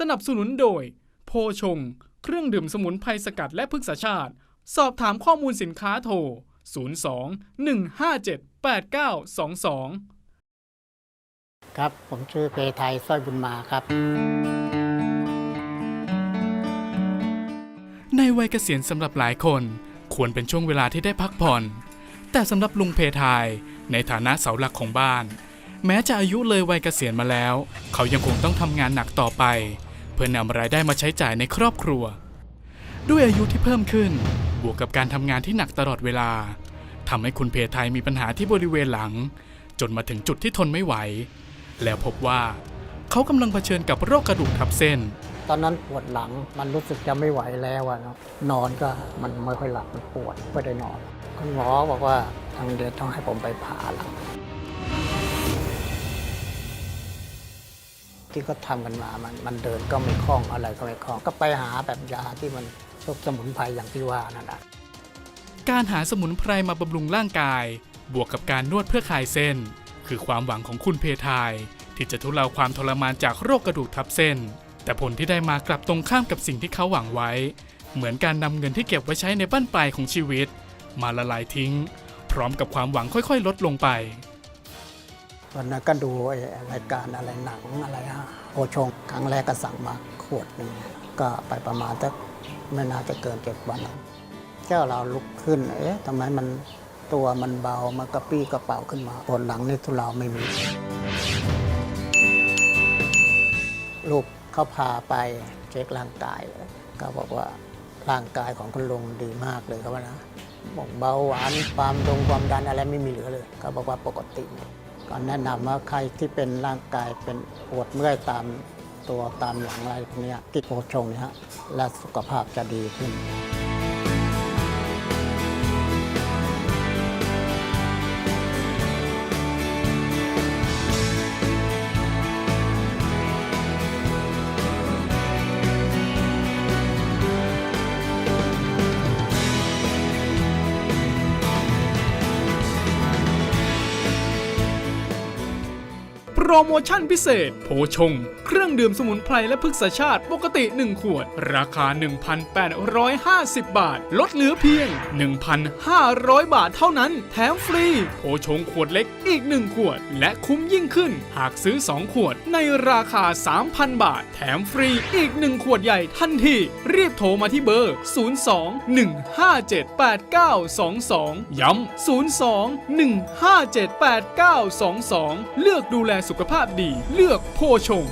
สนับสนุนโดย โพชง เครื่องดื่มสมุนไพรสกัดและพฤกษชาติ สอบถามข้อมูลสินค้าโทร 02 157 8922 ครับ ผมชื่อเพไทยสร้อยบุญมาครับ ในวัยเกษียณสำหรับหลายคน ควรเป็นช่วงเวลาที่ได้พักผ่อน แต่สำหรับลุงเพทายในฐานะเสาหลักของบ้าน แม้จะอายุเลยวัยเกษียณมาแล้ว เขายังคงต้องทำงานหนักต่อไป เพื่อนำรายได้มาใช้จ่ายในครอบครัว ด้วยอายุที่เพิ่มขึ้น บวกกับการทำงานที่หนักตลอดเวลาทำให้คุณเพทยมีปัญหาที่บริเวณหลัง จนมาถึงจุดที่ทนไม่ไหว แล้วพบว่า เขากำลังเผชิญกับโรคกระดูกทับเส้น ตอนนั้นปวดหลังมันรู้สึกจะไม่ไหวแล้วอะเนาะนอนก็มันไม่ค่อยหลับมันปวดไม่ได้นอนคุณหมอบอกว่าทางเดือนต้องให้ผมไปผ่าหลัง ที่เขาทำกันมามันมันเดินก็ไม่คล่องอะไรก็ไม่คล่องก็ไปหาแบบยาที่มันพวกสมุนไพรอย่างที่ว่านั่นแหละการหาสมุนไพรมาบำรุงร่างกาย บวกกับการนวดเพื่อคลายเส้น คือความหวังของคุณเพทาย ที่จะทุเลาความทรมานจากโรคกระดูกทับเส้น แต่ผลที่ได้มากลับตรงข้ามกับสิ่งที่เขาหวังไว้ เหมือนการนำเงินที่เก็บไว้ใช้ในบ้านปลายของชีวิต มาละลายทิ้ง พร้อมกับความหวังค่อยๆ ลดลงไป วันนั้นก็ดูรายการอะไรหนังอะไรฮะโอชงครั้งแรกก็สั่งมาขวดหนึ่งก็ไปประมาณสักไม่น่าจะเกินเจ็ดวันเจ้าเราลุกขึ้น เอ๊ะทำไมมันตัวมันเบา มันกระปี้กระเป๋าขึ้นมาปวดหลังนี่ทุเลาไม่มี ลูกเขาพาไปเช็คร่างกายก็บอกว่าร่างกายของคุณลุงดีมากเลยครับว่านะบอกเบาหวานความดงความดันอะไรไม่มีเหลือเลยเขาบอกว่าปกติ ก็แนะนำว่าใครที่เป็นร่างกายเป็นปวดเมื่อยตามตัวตามหลังอะไรพวกนี้กิจโพชงนี่ยฮะและสุขภาพจะดีขึ้น โปรโมชั่นพิเศษ โพชง เครื่องดื่มสมุนไพรและพฤกษชาติปกติ 1 ขวด ราคา 1,850 บาท ลดเหลือเพียง 1,500 บาทเท่านั้น แถมฟรี โพชงขวดเล็กอีก 1 ขวด และคุ้มยิ่งขึ้น หากซื้อ 2 ขวดในราคา 3,000 บาท แถมฟรีอีก 1 ขวดใหญ่ทันทีรีบโทรมาที่เบอร์ 02-157-8922 ย้ำ 02-157-8922 เลือกดูแลสุขภาพดีเลือกโพชง